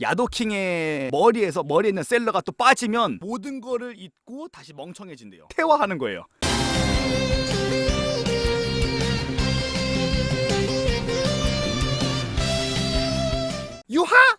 야도킹의 머리에서 머리에 있는 셀러가 또 빠지면 모든 거를 잊고 다시 멍청해진대요. 퇴화하는 거예요.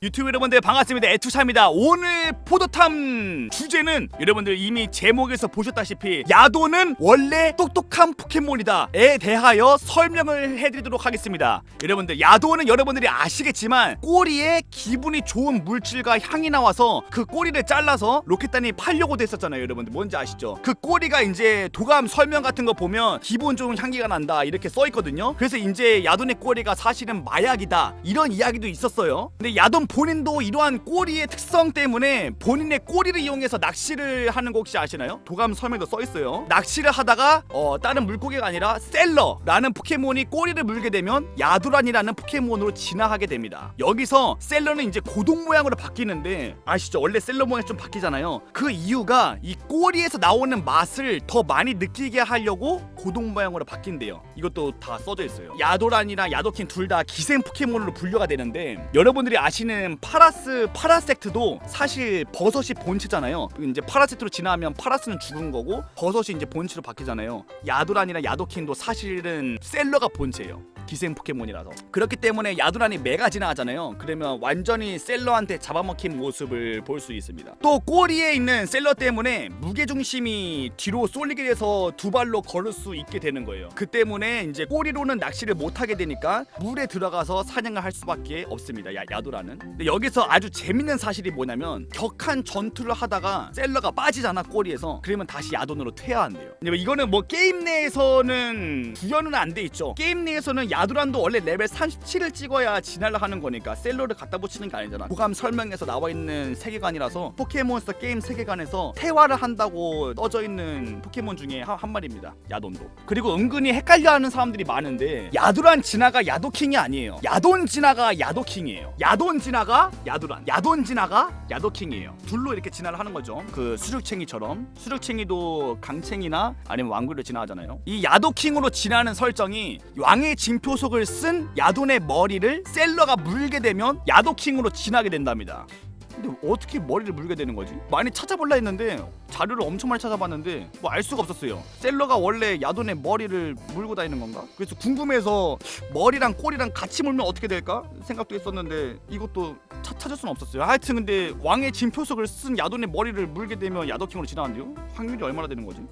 유튜브 여러분들 반갑습니다. 에투샤입니다. 오늘 포도탐 주제는 여러분들 이미 제목에서 보셨다시피 야도는 원래 똑똑한 포켓몬이다에 대하여 설명을 해드리도록 하겠습니다. 여러분들 야도는 여러분들이 아시겠지만 꼬리에 기분이 좋은 물질과 향이 나와서 그 꼬리를 잘라서 로켓단이 팔려고 됐었잖아요. 여러분들 뭔지 아시죠? 그 꼬리가 이제 도감 설명 같은 거 보면 기분 좋은 향기가 난다 이렇게 써 있거든요. 그래서 이제 야돈의 꼬리가 사실은 마약이다 이런 이야기도 있었어요. 근데 야돈 본인도 이러한 꼬리의 특성 때문에 본인의 꼬리를 이용해서 낚시를 하는 거 혹시 아시나요? 도감 설명도 써 있어요. 낚시를 하다가 어, 다른 물고기가 아니라 셀러라는 포켓몬이 꼬리를 물게 되면 야두란이라는 포켓몬으로 진화하게 됩니다. 여기서 셀러는 이제 고동 모양으로 바뀌는데 아시죠? 원래 셀러 모양이 좀 바뀌잖아요. 그 이유가 이 꼬리에서 나오는 맛을 더 많이 느끼게 하려고 고동 모양으로 바뀐대요. 이것도 다 써져 있어요. 야도란이랑 야도킨 둘 다 기생 포켓몬으로 분류가 되는데 여러분들이 아시는 파라스 파라섹트도 사실 버섯이 본체잖아요. 이제 파라섹트로 진화하면 파라스는 죽은 거고 버섯이 이제 본체로 바뀌잖아요. 야도란이랑 야도킨도 사실은 셀러가 본체예요. 기생 포켓몬이라서. 그렇기 때문에 야두란이 메가 진화하잖아요. 그러면 완전히 셀러한테 잡아먹힌 모습을 볼 수 있습니다. 또 꼬리에 있는 셀러 때문에 무게중심이 뒤로 쏠리게 돼서 두 발로 걸을 수 있게 되는 거예요. 그 때문에 이제 꼬리로는 낚시를 못하게 되니까 물에 들어가서 사냥을 할 수밖에 없습니다 야, 야두란은. 근데 여기서 아주 재밌는 사실이 뭐냐면 격한 전투를 하다가 셀러가 빠지잖아 꼬리에서. 그러면 다시 야돈으로 퇴화한대요. 이거는 뭐 게임 내에서는 구현은 안 돼 있죠. 게임 내에서는 야두란도 원래 레벨 37을 찍어야 진화를 하는 거니까 셀러를 갖다 붙이는 게 아니잖아. 부감 설명에서 나와 있는 세계관이라서 포켓몬스터 게임 세계관에서 퇴화를 한다고 떠져 있는 포켓몬 중에 한, 한 마리입니다. 야돈도. 그리고 은근히 헷갈려하는 사람들이 많은데 야두란 진화가 야도킹이 아니에요. 야돈 진화가 야도킹이에요. 야돈 진화가 야두란. 야돈 진화가 야도킹이에요. 둘로 이렇게 진화를 하는 거죠. 그 수륙챙이처럼. 수륙챙이도 강챙이나 아니면 왕구를 진화하잖아요. 이 야도킹으로 진화하는 설정이 왕의 징 표속을 쓴 야돈의 머리를 셀러가 물게 되면 야도킹으로 진하게 된답니다. 근데 어떻게 머리를 물게 되는 거지? 많이 찾아볼라 했는데 자료를 엄청 많이 찾아봤는데 뭐 알 수가 없었어요. 셀러가 원래 야돈의 머리를 물고 다니는 건가? 그래서 궁금해서 머리랑 꼬리랑 같이 물면 어떻게 될까 생각도 했었는데 이것도 차, 찾을 수는 없었어요. 하여튼 근데 왕의 진표석을 쓴 야돈의 머리를 물게 되면 야도킹으로 진화한대요. 확률이 얼마나 되는 거지?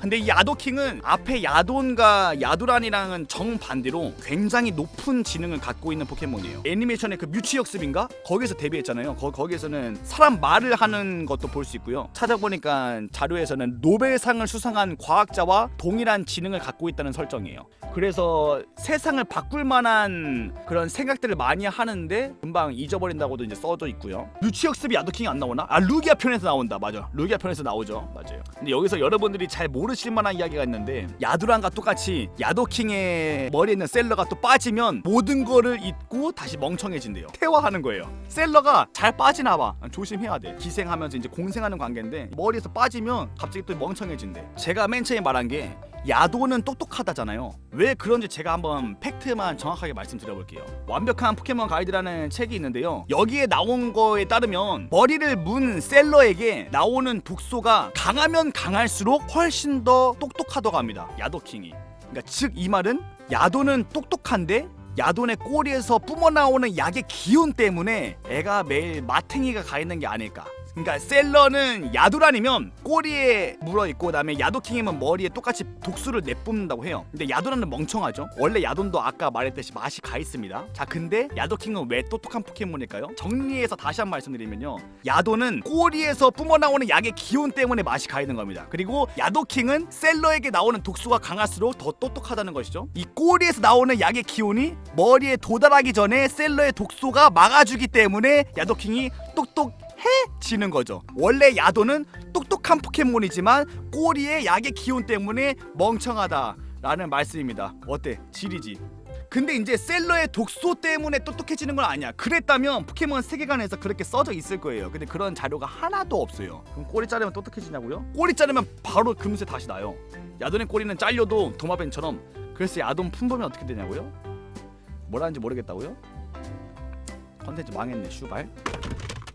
근데 이 야도킹은 앞에 야돈과 야두란이랑은 정반대로 굉장히 높은 지능을 갖고 있는 포켓몬이에요. 애니메이션의 그 뮤치 역습인가? 거기서 데뷔했잖아요. 거, 거기에서는 사람 말을 하는 것도 볼 수 있고요. 찾아보니까 자료에서는 노벨상을 수상한 과학자와 동일한 지능을 갖고 있다는 설정이에요. 그래서 세상을 바꿀 만한 그런 생각들을 많이 하는데 금방 잊어버린다고도 이제 써져 있고요. 뮤치 역습이 야도킹이 안 나오나? 아 루기아 편에서 나온다. 맞아. 루기아 편에서 나오죠. 맞아요. 근데 여기서 여러분들이 잘 모르 실 만한 이야기가 있는데 야두란과 똑같이 야도킹의 머리에 있는 셀러가 또 빠지면 모든 거를 잊고 다시 멍청해진대요. 퇴화하는 거예요. 셀러가 잘 빠지나 봐. 조심해야 돼. 기생하면서 이제 공생하는 관계인데 머리에서 빠지면 갑자기 또 멍청해진대. 제가 맨 처음에 말한 게 야도는 똑똑하다잖아요. 왜 그런지 제가 한번 팩트만 정확하게 말씀드려볼게요. 완벽한 포켓몬 가이드라는 책이 있는데요. 여기에 나온 거에 따르면 머리를 문 셀러에게 나오는 독소가 강하면 강할수록 훨씬 더 똑똑하다고 합니다. 야도킹이. 그러니까 즉 이 말은 야도는 똑똑한데 야돈의 꼬리에서 뿜어나오는 약의 기운 때문에 애가 매일 마탱이가 가 있는 게 아닐까. 그러니까 셀러는 야두란이면 꼬리에 물어 있고 그다음에 야도킹이면 머리에 똑같이 독수를 내뿜는다고 해요. 근데 야두란은 멍청하죠. 원래 야돈도 아까 말했듯이 맛이 가 있습니다. 자, 근데 야도킹은 왜 똑똑한 포켓몬일까요? 정리해서 다시 한번 말씀드리면요. 야돈은 꼬리에서 뿜어나오는 약의 기운 때문에 맛이 가 있는 겁니다. 그리고 야도킹은 셀러에게 나오는 독수가 강할수록 더 똑똑하다는 것이죠. 이 꼬리에서 나오는 약의 기운이 머리에 도달하기 전에 셀러의 독소가 막아주기 때문에 야도킹이 똑똑 해지는 거죠. 원래 야도는 똑똑한 포켓몬이지만 꼬리의 약의 기운 때문에 멍청하다라는 말씀입니다. 어때? 지리지. 근데 이제 셀러의 독소 때문에 똑똑해지는 건 아니야. 그랬다면 포켓몬 세계관에서 그렇게 써져 있을 거예요. 근데 그런 자료가 하나도 없어요. 그럼 꼬리 자르면 똑똑해지냐고요? 꼬리 자르면 바로 금세 다시 나요. 야돈의 꼬리는 잘려도 도마뱀처럼. 그래서 야돈 품보면 어떻게 되냐고요? 뭐라는지 모르겠다고요? 컨텐츠 망했네 슈발